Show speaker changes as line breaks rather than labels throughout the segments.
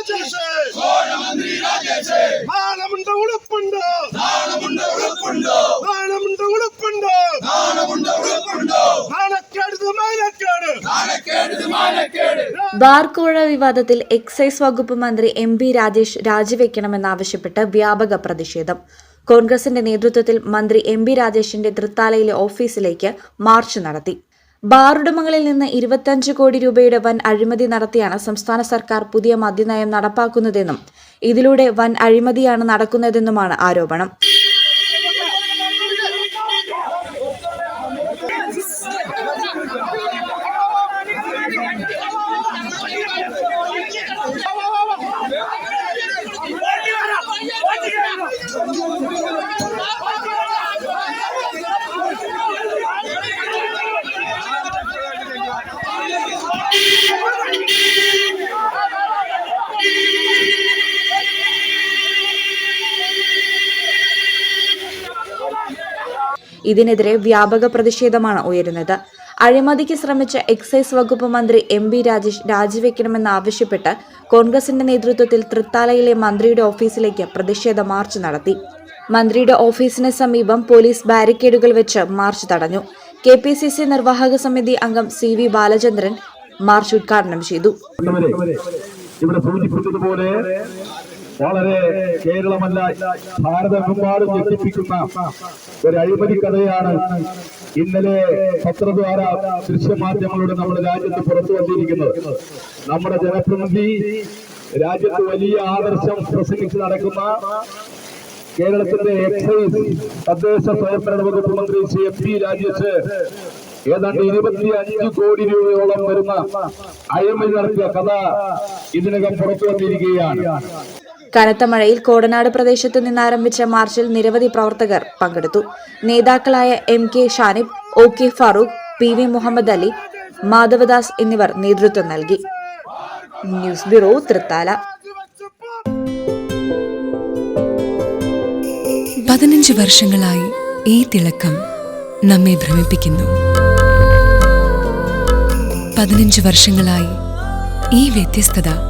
രാജേഷ്. നാണമുണ്ട് ഉളുപ്പുണ്ട്. നാണമുണ്ട് ഉളുപ്പുണ്ട്. നാണക്കേട് മാനക്കേട്.
ബാർക്കോഴ വിവാദത്തിൽ എക്സൈസ് വകുപ്പ് മന്ത്രി എം പി രാജേഷ് രാജിവെക്കണമെന്നാവശ്യപ്പെട്ട് വ്യാപക പ്രതിഷേധം. കോൺഗ്രസിന്റെ നേതൃത്വത്തിൽ മന്ത്രി എം പി രാജേഷിന്റെ തൃത്താലയിലെ ഓഫീസിലേക്ക് മാർച്ച് നടത്തി. ബാറുടമകളിൽ നിന്ന് ഇരുപത്തിയഞ്ച് കോടി രൂപയുടെ വൻ അഴിമതി നടത്തിയാണ് സംസ്ഥാന സർക്കാർ പുതിയ മദ്യനയം നടപ്പാക്കുന്നതെന്നും ഇതിലൂടെ വൻ അഴിമതിയാണ് നടക്കുന്നതെന്നുമാണ് ആരോപണം. ഇതിനെതിരെ വ്യാപക പ്രതിഷേധമാണ് ഉയരുന്നത്. അഴിമതിക്ക് ശ്രമിച്ച എക്സൈസ് വകുപ്പ് മന്ത്രി എം ബി രാജേഷ് രാജിവെക്കണമെന്നാവശ്യപ്പെട്ട് കോൺഗ്രസിന്റെ നേതൃത്വത്തിൽ തൃത്താലയിലെ മന്ത്രിയുടെ ഓഫീസിലേക്ക് പ്രതിഷേധ മാർച്ച് നടത്തി. മന്ത്രിയുടെ ഓഫീസിന് സമീപം പോലീസ് ബാരിക്കേഡുകൾ വെച്ച് മാർച്ച് തടഞ്ഞു. കെ പി സി സി നിർവാഹക സമിതി അംഗം സി വി ബാലചന്ദ്രൻ മാർച്ച് ഉദ്ഘാടനം ചെയ്തു.
വളരെ കേരളമല്ല ഭാരതമെമ്പാടും ഞെട്ടിപ്പിക്കുന്ന ഒരു അഴിമതി കഥയാണ് ഇന്നലെ പത്രദ്വാര ദൃശ്യമാധ്യമങ്ങളുടെ നമ്മുടെ രാജ്യത്ത് പുറത്തു വന്നിരിക്കുന്നത്. നമ്മുടെ ജനപ്രതിനിധി രാജ്യത്ത് വലിയ ആദർശം പ്രസംഗിച്ച് നടക്കുന്ന കേരളത്തിന്റെ എക്സൈസ് തദ്ദേശ സ്വയംഭരണ വകുപ്പ് മന്ത്രി ശ്രീ എം പി രാജേഷ് ഏതാണ്ട് ഇരുപത്തി അഞ്ച് കോടി രൂപയോളം വരുന്ന അഴിമതി നടത്തിയ കഥ ഇതിനകം പുറത്തു വന്നിരിക്കുകയാണ്.
കനത്ത മഴയിൽ കോടനാട് പ്രദേശത്ത് നിന്നാരംഭിച്ച മാർച്ചിൽ നിരവധി പ്രവർത്തകർ പങ്കെടുത്തു. നേതാക്കളായ M K Shanib O K Farooq P V Muhammad Ali Madhavadas എന്നിവർ നേതൃത്വം നൽകി. News bureau Thrithala.
പതിനഞ്ച് വർഷങ്ങളായി ഈ തിളക്കം നമ്മെ ഭ്രമിപ്പിക്കുന്നു. പതിനഞ്ച് വർഷങ്ങളായി ഈ വ്യത്യസ്തത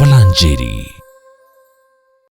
वलांजेरी।